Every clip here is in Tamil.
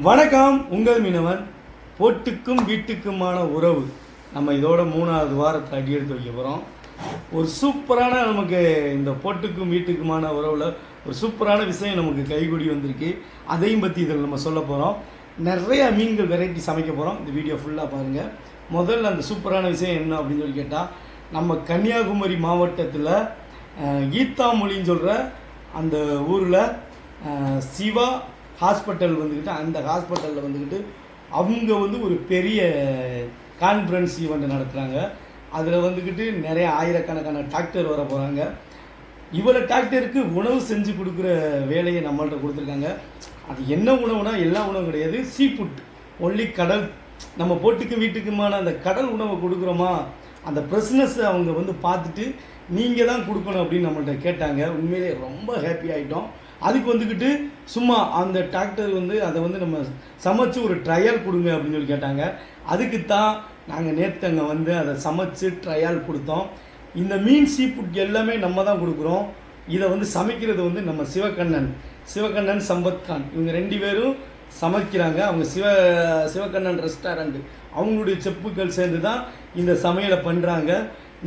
வணக்கம் உங்கள் மீனவன் போட்டுக்கும் வீட்டுக்குமான உறவு. நம்ம இதோட மூணாவது வாரத்தை அடி எடுத்து வைக்க போகிறோம் ஒரு சூப்பரான நமக்கு இந்த போட்டுக்கும் வீட்டுக்குமான உறவில் ஒரு சூப்பரான விஷயம் நமக்கு கைகூடி வந்திருக்கு. அதையும் பற்றி இதில் நம்ம சொல்ல போகிறோம் நிறைய மீன்கள் வெரைட்டி சமைக்க போகிறோம் இந்த வீடியோ ஃபுல்லாக பாருங்கள் முதல்ல அந்த சூப்பரான விஷயம் என்ன அப்படின்னு சொல்லி கேட்டால் நம்ம கன்னியாகுமரி மாவட்டத்தில் ஈத்தாமொழின்னு சொல்கிற அந்த ஊரில் சிவா ஹாஸ்பிட்டல் வந்துக்கிட்டு அந்த ஹாஸ்பிட்டலில் வந்துக்கிட்டு அவங்க வந்து ஒரு பெரிய கான்ஃபரன்ஸ் ஈவெண்ட் நடத்துகிறாங்க அதில் வந்துக்கிட்டு நிறைய ஆயிரக்கணக்கான டாக்டர் வர போகிறாங்க இவ்வளோ டாக்டருக்கு உணவு செஞ்சு கொடுக்குற வேலையை நம்மள்ட்ட கொடுத்துருக்காங்க. அது என்ன உணவுனா எல்லா உணவும் கிடையாது. சீ ஃபுட் ஒன்லி கடல். நம்ம போட்டுக்கு வீட்டுக்குமான அந்த கடல் உணவை கொடுக்குறோமா? அந்த ப்ரெஸ்னஸை அவங்க வந்து பார்த்துட்டு நீங்கள் தான் கொடுக்கணும் அப்படின்னு நம்மள்ட்ட கேட்டாங்க. உண்மையிலேயே ரொம்ப ஹாப்பி ஆகிட்டோம் அதுக்கு வந்துக்கிட்டு சும்மா அந்த டாக்டர் வந்து அதை வந்து நம்ம சமைச்சு ஒரு ட்ரையல் கொடுங்க அப்படின்னு சொல்லி கேட்டாங்க. அதுக்கு தான் நாங்கள் நேற்று அங்கே வந்து அதை சமைச்சு ட்ரையல் கொடுத்தோம். இந்த மீன் சீ ஃபுட் எல்லாமே நம்ம தான் கொடுக்குறோம். இதை வந்து சமைக்கிறது வந்து நம்ம சிவகண்ணன். சிவகண்ணன் சம்பத் கான். இவங்க ரெண்டு பேரும் சமைக்கிறாங்க. அவங்க சிவ சிவகண்ணன் ரெஸ்டாரண்ட் அவங்களுடைய செப்புக்கள் சேர்ந்து தான் இந்த சமையலை பண்ணுறாங்க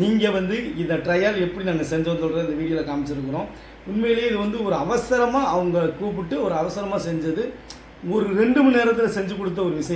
நீங்கள் வந்து இந்த ட்ரையல் எப்படி நாங்கள் செஞ்சோம் சொல்கிற இந்த வீடியோவில் காமிச்சிருக்கிறோம். உண்மையிலேயே இது வந்து ஒரு அவசரமாக அவங்க கூப்பிட்டு ஒரு அவசரமாக செஞ்சது ஒரு ரெண்டு மணி நேரத்தில் செஞ்சு கொடுத்த ஒரு விஷயம்.